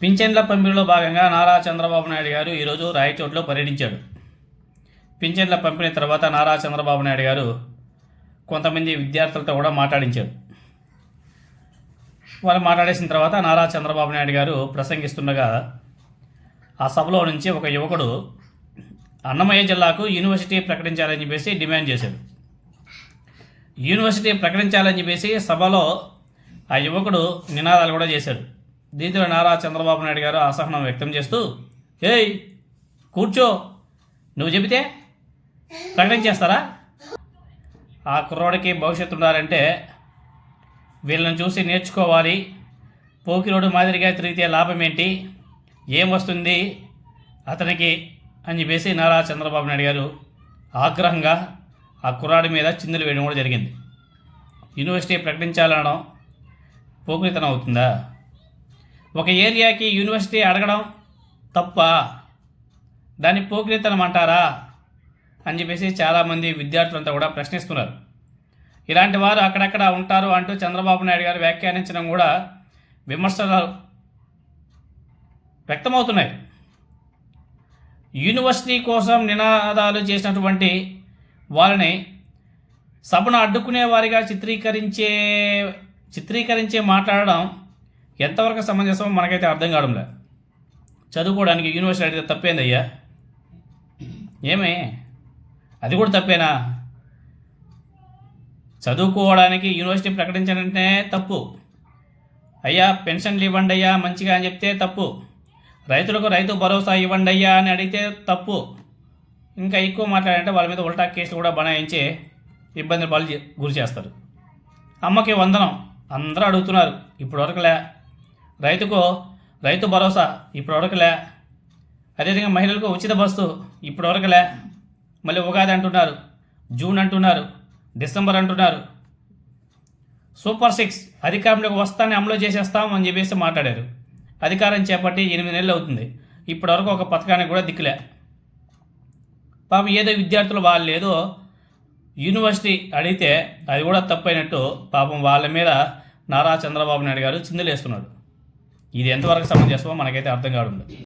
పింఛన్ల పంపిణీలో భాగంగా నారా చంద్రబాబు నాయుడు గారు ఈరోజు రాయచోట్లో పర్యటించాడు. పింఛన్ల పంపిణీ తర్వాత నారా చంద్రబాబు నాయుడు గారు కొంతమంది విద్యార్థులతో కూడా మాట్లాడించాడు వాళ్ళు మాట్లాడేసిన తర్వాత నారా చంద్రబాబు నాయుడు గారు ప్రసంగిస్తుండగా ఆ సభలో నుంచి ఒక యువకుడు అన్నమయ్య జిల్లాకు యూనివర్సిటీ ప్రకటించాలని చెప్పేసి డిమాండ్ చేశాడు. యూనివర్సిటీ ప్రకటించాలని చెప్పేసి సభలో ఆ యువకుడు నినాదాలు కూడా చేశాడు. దీంతో నారా చంద్రబాబు నాయుడు గారు అసహనం వ్యక్తం చేస్తూ ఏయ్ కూర్చో. నువ్వు చెబితే ప్రకటన చేస్తారా? ఆ కుర్రోడికి భవిష్యత్తు ఉండాలంటే వీళ్ళని చూసి నేర్చుకోవాలి. పోకిరోడు మాదిరిగా తిరిగితే లాభం ఏంటి? ఏం వస్తుంది అతనికి? అని చెప్పేసి నారా చంద్రబాబు నాయుడు గారు ఆగ్రహంగా ఆ కుర్రాడి మీద చిందులు వేయడం కూడా జరిగింది. యూనివర్సిటీ ప్రకటించాలనడం పోకిరితనం అవుతుందా? ఒక ఏరియాకి యూనివర్సిటీ అడగడం తప్ప దాన్ని పోకిరితనం అంటారా అని చెప్పేసి చాలామంది విద్యార్థులంతా కూడా ప్రశ్నిస్తున్నారు. ఇలాంటి వారు అక్కడక్కడ ఉంటారు అంటూ చంద్రబాబు నాయుడు గారు వ్యాఖ్యానించడం కూడా విమర్శలు వ్యక్తమవుతున్నాయి. యూనివర్సిటీ కోసం నినాదాలు చేసినటువంటి వాళ్ళని సభను అడ్డుకునే వారిగా చిత్రీకరించే చిత్రీకరించే మాట్లాడడం ఎంతవరకు సమంజసమో మనకైతే అర్థం కావడంలే. చదువుకోవడానికి యూనివర్సిటీ అడిగితే తప్పేందయ్యా ఏమే? అది కూడా తప్పేనా? చదువుకోవడానికి యూనివర్సిటీ ప్రకటించాలంటే తప్పు. అయ్యా పెన్షన్లు ఇవ్వండి అయ్యా మంచిగా అని చెప్తే తప్పు. రైతులకు రైతు భరోసా ఇవ్వండి అయ్యా అని అడిగితే తప్పు. ఇంకా ఎక్కువ మాట్లాడంటే వాళ్ళ మీద ఉల్టా కేసులు కూడా బనాయించి ఇబ్బందులు పాలు చే- గురి చేస్తారు. అమ్మకి వందనం. అందరూ అడుగుతున్నారు. ఇప్పటివరకులే రైతుకు రైతు భరోసా ఇప్పటివరకులే అదేవిధంగా మహిళలకు ఉచిత బస్సు ఇప్పటివరకులే మళ్ళీ ఉగాది అంటున్నారు జూన్ అంటున్నారు డిసెంబర్ అంటున్నారు. సూపర్ సిక్స్ అధికారంలోకి వస్తానే అమలు చేసేస్తాం అని చెప్పేసి మాట్లాడారు. అధికారం చేపట్టి ఎనిమిది నెలలు అవుతుంది. ఇప్పటివరకు ఒక పథకానికి కూడా దిక్కులే. పాపం ఏదో విద్యార్థులు వాళ్ళు ఏదో యూనివర్సిటీ అడిగితే అది కూడా తప్పైనట్టు పాపం వాళ్ళ మీద నారా చంద్రబాబు నాయుడు గారు చిందులేస్తున్నాడు ఇది ఎంతవరకు సమంజసమో మనకైతే అర్థం కావడం